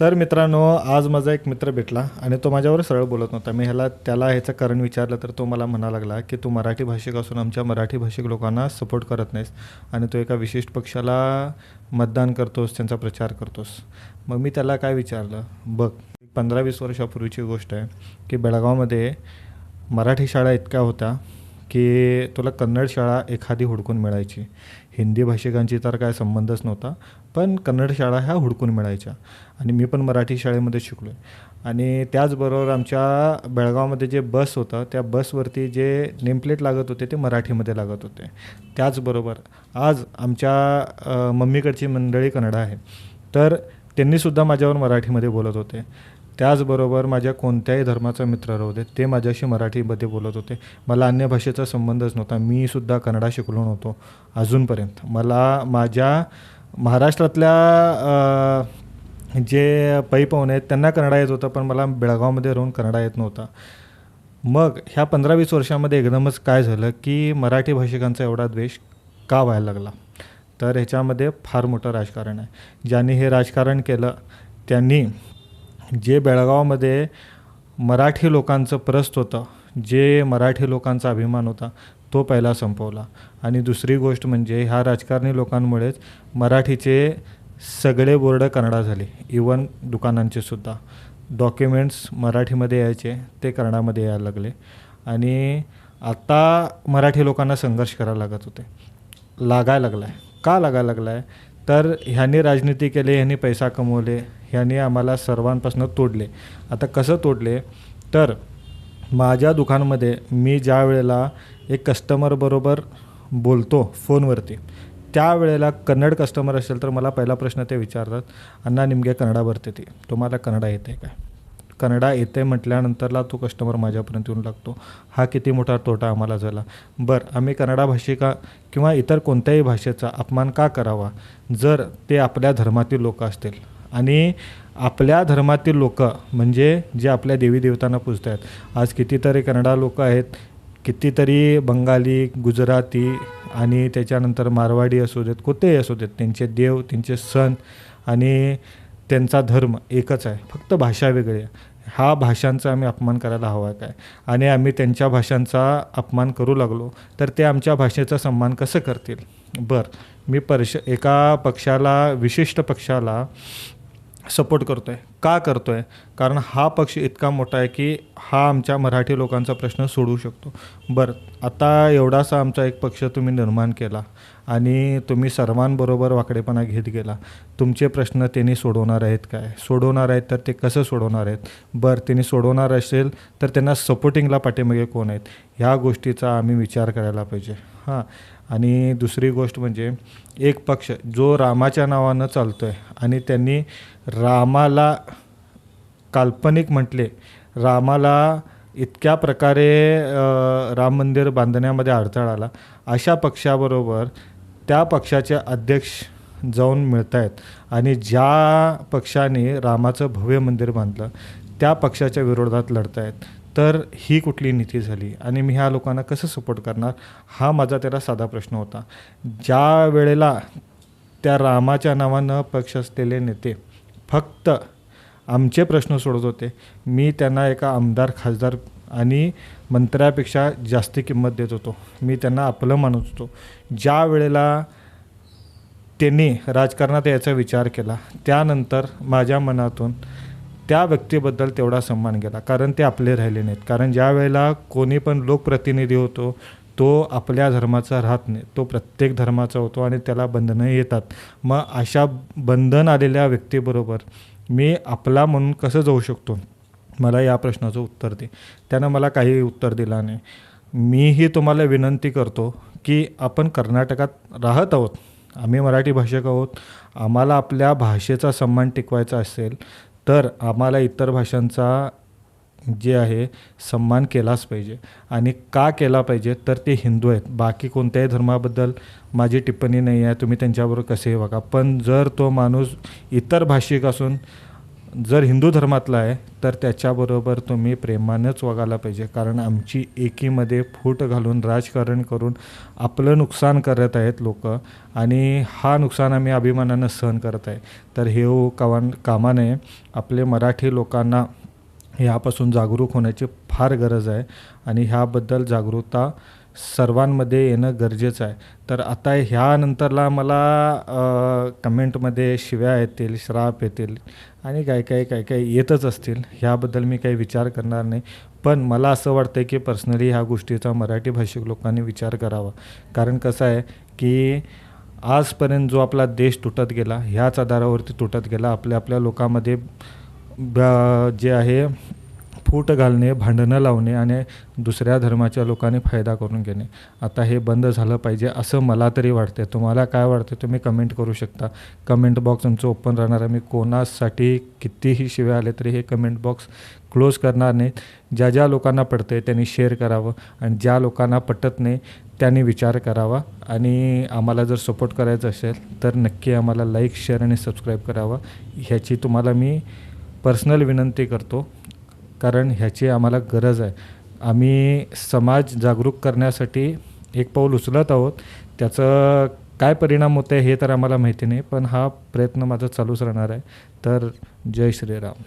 तर मित्रांनो आज माझा एक मित्र भेटला आणि तो माझ्यावर सरळ बोलत नव्हता. मी ह्याला त्याला ह्याचं कारण विचारलं तर तो मला म्हणा लागला की तू मराठी भाषिक असून आमच्या मराठी भाषिक लोकांना सपोर्ट करत नाहीस आणि तो एका विशिष्ट पक्षाला मतदान करतोस त्यांचा प्रचार करतोस. मग मी त्याला काय विचारलं बघ पंधरा वीस वर्षापूर्वीची गोष्ट आहे की बेळगावमध्ये मराठी शाळा इतक्या होत्या की तुला कन्नड शाळा एखादी हुडकून मिळायची. हिंदी भाषिकांची तर काय संबंधच नव्हता पण कन्नड शाळा ह्या हुडकून मिळायच्या. आणि मी पण मराठी शाळेमध्ये शिकलो आहे आणि त्याचबरोबर आमच्या बेळगावमध्ये जे बस होतं त्या बसवरती जे नेमप्लेट लागत होते ते मराठीमध्ये लागत होते. त्याचबरोबर आज आमच्या मम्मीकडची मंडळी कन्नड आहे. तर त्यांनीसुद्धा माझ्यावर मराठीमध्ये बोलत होते. त्याचबरोबर माझ्या कोणत्याही धर्माचा मित्र राहू दे ते माझ्याशी मराठीमध्ये बोलत होते. मला अन्य भाषेचा संबंधच नव्हता. मी सुद्धा कन्नडा शिकलो नव्हतो अजूनपर्यंत. मला माझ्या महाराष्ट्रातल्या जे पै पाहुणे आहेत त्यांना कन्नडा येत होतं पण मला बेळगावमध्ये राहून कन्नडा येत नव्हता. मग ह्या पंधरा वीस वर्षामध्ये एकदमच काय झालं की मराठी भाषिकांचा एवढा द्वेष का व्हायला लागला? तर ह्याच्यामध्ये फार मोठं राजकारण आहे. ज्यांनी हे राजकारण केलं त्यांनी जे बेळगावमध्ये मराठी लोकांचं प्रस्त होतं जे मराठी लोकांचा अभिमान होता तो पहिला संपवला. आणि दुसरी गोष्ट म्हणजे ह्या राजकारणी लोकांमुळेच मराठीचे सगळे बोर्ड कन्नडा झाले इवन दुकानांचे सुद्धा. डॉक्युमेंट्स मराठीमध्ये यायचे ते कन्नडामध्ये यायला लागले. आणि आता मराठी लोकांना संघर्ष करायला लागत होते. लागायला लागला आहे का लागायला लागला आहे तर ह्यांनी राजनीती केली ह्यांनी पैसा कमवले ह्याने आम्हाला सर्वांपासून तोडले. आता कसं तोडले? तर माझ्या दुकानमध्ये मी ज्या वेळेला एक कस्टमरबरोबर बोलतो फोनवरती त्यावेळेला कन्नड कस्टमर असेल तर मला पहिला प्रश्न ते विचारतात अण्णा निमगे कन्नडा भरते ते? तुम्हाला कन्नडा येते काय? कन्नडा येते म्हटल्यानंतरला तो कस्टमर माझ्यापर्यंत येऊन लागतो. हा किती मोठा तोटा आम्हाला झाला. बरं आम्ही कन्नडा भाषिका किंवा इतर कोणत्याही भाषेचा अपमान का करावा? जर ते आपल्या धर्मातील लोक असतील आणि आपल्या धर्मातील लोक म्हणजे जे आपल्या देवी देवतांना पूजत आहेत आज कितीतरी कन्नडा लोक आहेत कितीतरी बंगाली गुजराती आणि त्याच्यानंतर मारवाडी असू देत कोतेही असू देत त्यांचे देव त्यांचे सण आणि त्यांचा धर्म एकच आहे. फक्त भाषा वेगळी आहे. हा भाषांचा आम्ही अपमान करायला हवा काय? आणि आम्ही त्यांच्या भाषांचा अपमान करू लागलो तर ते आमच्या भाषेचा सन्मान कसं करतील? बरं मी परश एका पक्षाला विशिष्ट पक्षाला सपोर्ट करतो आहे का करतो आहे कारण हा पक्ष इतका मोठा आहे की हा आमच्या मराठी लोकांचा प्रश्न सोडवू शकतो. बरं आता एवढासा आमचा एक पक्ष तुम्ही निर्माण केला. आणि तुम्ही सर्वांबरोबर वाकडेपणा घेत गेला. तुमचे प्रश्न त्यांनी सोडवणार आहेत काय? सोडवणार आहेत तर ते कसं सोडवणार आहेत? बरं त्यांनी सोडवणार असेल तर त्यांना सपोर्टिंगला पाठीमागे कोण आहेत? ह्या गोष्टीचा आम्ही विचार करायला पाहिजे. हां. आणि दुसरी गोष्ट म्हणजे एक पक्ष जो रामाच्या नावानं चालतो आहे आणि त्यांनी रामाला काल्पनिक म्हटले रामाला इतक्या प्रकारे राम मंदिर बांधण्यामध्ये अडथळा आला. अशा पक्षाबरोबर त्या पक्षाचे अध्यक्ष जाऊन मिळत आहेत आणि ज्या पक्षाने रामाचं भव्य मंदिर बांधलं त्या पक्षाच्या विरोधात लढत आहेत तर ही कुठली नीती झाली? आणि मी ह्या लोकांना कसं सपोर्ट करणार? हा माझा त्याला साधा प्रश्न होता. ज्या वेळेला त्या रामाच्या नावानं पक्ष असलेले नेते फक्त आमचे प्रश्न सोडत होते मी त्यांना एका आमदार खासदार आणि मंत्र्यापेक्षा जास्त किंमत देत होतो. मी त्यांना आपलं मानत होतो. ज्या वेळेला त्यांनी राजकारणात याचा विचार केला त्यानंतर माझ्या मनातून त्या व्यक्तीबद्दल तेवढा सन्मान गेला कारण ते आपले राहिले नाहीत. कारण ज्या वेळेला कोणी पण लोकप्रतिनिधी होतो तो आपल्या धर्माचा राहत नाही. तो प्रत्येक धर्माचा होतो आणि त्याला बंधनं येतात. मग अशा बंधन आलेल्या व्यक्तीबरोबर मी आपला म्हणून कसं जाऊ शकतो? मला या प्रश्नाचं उत्तर दे. त्यानं मला काही उत्तर दिला नाही. मीही तुम्हाला विनंती करतो की आपण कर्नाटकात राहत आहोत आम्ही मराठी भाषक आहोत आम्हाला आपल्या भाषेचा सन्मान टिकवायचा असेल तर आम्हाला इतर भाषांचा जे आहे सन्मान केलाच पाहिजे. आणि का केला पाहिजे तर ते हिंदू आहेत. बाकी कोणत्याही धर्माबद्दल माझी टिप्पणी नाही आहे. तुम्ही त्यांच्याबरोबर कसेही वागा पण जर तो माणूस इतर भाषिक असून जर हिंदू धर्मातला आहे तर त्याच्याबरोबर तुम्ही प्रेमानंच वागायला पाहिजे. कारण आमची एकीमध्ये फूट घालून राजकारण करून आपलं नुकसान करत आहेत लोक आणि हा नुकसान आम्ही अभिमानानं सहन करत आहे. तर हे हो कामा कामा नये आपले मराठी लोकांना ह्यापासून जागरूक होण्याची फार गरज आहे आणि ह्याबद्दल जागरूकता सर्वांमध्ये येणं गरजेचं आहे. तर आता ह्यानंतरला मला कमेंटमध्ये शिव्या येतील श्राप येतील आणि काय काय काय काय येतच असतील ह्याबद्दल मी काही विचार करणार नाही. पण मला असं वाटतं की पर्सनली ह्या गोष्टीचा मराठी भाषिक लोकांनी विचार करावा. कारण कसं आहे की आजपर्यंत जो आपला देश तुटत गेला ह्याच आधारावरती तुटत गेला आपल्या आपल्या लोकांमध्ये जे आहे फूट घालणे भांडणं लावणे आणि दुसऱ्या धर्माच्या लोकांनी फायदा करून घेणे. आता हे बंद झालं पाहिजे असं मला तरी वाटते तुम्हाला काय वाटते तुम्ही कमेंट करू शकता. कमेंट बॉक्स तुमचं ओपन राहणार आहे. मी कोणासाठी कितीही शिव्या आले तरी हे कमेंट बॉक्स क्लोज करणार नाही. ज्या ज्या लोकांना पडते त्यांनी शेअर करावं आणि ज्या लोकांना पटत नाही त्यांनी विचार करावा. आणि आम्हाला जर सपोर्ट करायचं असेल तर नक्की आम्हाला लाईक शेअर आणि सबस्क्राईब करावा. ह्याची तुम्हाला मी पर्सनल विनंती करतो कारण ह्याची आम्हाला गरज आहे. आम्ही समाज जागरूक करण्यासाठी एक पाऊल उचलत आहोत. त्याचं काय परिणाम होतं आहे हे तर आम्हाला माहिती नाही पण हा प्रयत्न माझा चालूच राहणार आहे. तर जय श्रीराम.